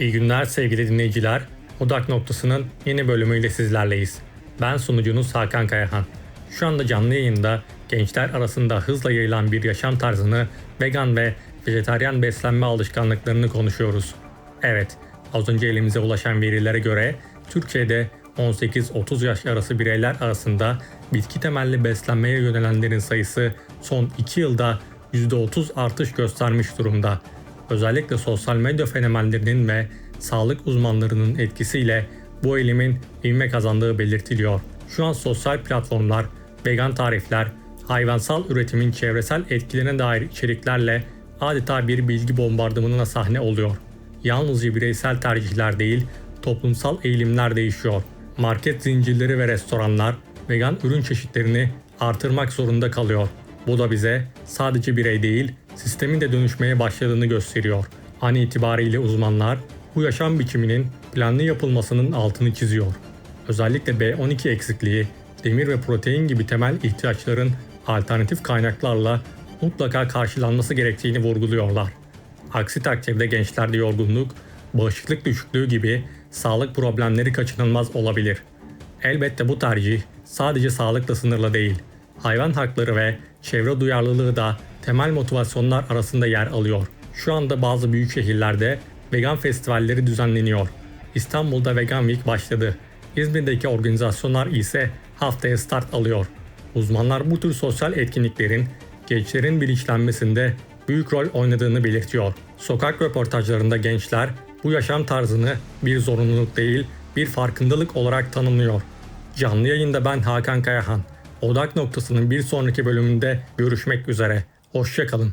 İyi günler sevgili dinleyiciler. Odak noktasının yeni bölümüyle sizlerleyiz. Ben sunucunuz Hakan Kayahan. Şu anda canlı yayında gençler arasında hızla yayılan bir yaşam tarzını, vegan ve vejetaryen beslenme alışkanlıklarını konuşuyoruz. Evet, az önce elimize ulaşan verilere göre Türkiye'de 18-30 yaş arası bireyler arasında bitki temelli beslenmeye yönelenlerin sayısı son 2 yılda %30 artış göstermiş durumda. Özellikle sosyal medya fenomenlerinin ve sağlık uzmanlarının etkisiyle bu eğilimin ivme kazandığı belirtiliyor. Şu an sosyal platformlar, vegan tarifler, hayvansal üretimin çevresel etkilerine dair içeriklerle adeta bir bilgi bombardımanına sahne oluyor. Yalnızca bireysel tercihler değil, toplumsal eğilimler değişiyor. Market zincirleri ve restoranlar vegan ürün çeşitlerini artırmak zorunda kalıyor. Bu da bize sadece birey değil, sistemin de dönüşmeye başladığını gösteriyor. An itibariyle uzmanlar bu yaşam biçiminin planlı yapılmasının altını çiziyor. Özellikle B12 eksikliği, demir ve protein gibi temel ihtiyaçların alternatif kaynaklarla mutlaka karşılanması gerektiğini vurguluyorlar. Aksi takdirde gençlerde yorgunluk, bağışıklık düşüklüğü gibi sağlık problemleri kaçınılmaz olabilir. Elbette bu tercih sadece sağlıkla sınırlı değil. Hayvan hakları ve çevre duyarlılığı da temel motivasyonlar arasında yer alıyor. Şu anda bazı büyük şehirlerde vegan festivalleri düzenleniyor. İstanbul'da Vegan Week başladı. İzmir'deki organizasyonlar ise haftaya start alıyor. Uzmanlar bu tür sosyal etkinliklerin gençlerin bilinçlenmesinde büyük rol oynadığını belirtiyor. Sokak röportajlarında gençler bu yaşam tarzını bir zorunluluk değil, bir farkındalık olarak tanımlıyor. Canlı yayında ben Hakan Kayahan. Odak noktasının bir sonraki bölümünde görüşmek üzere. Hoşçakalın.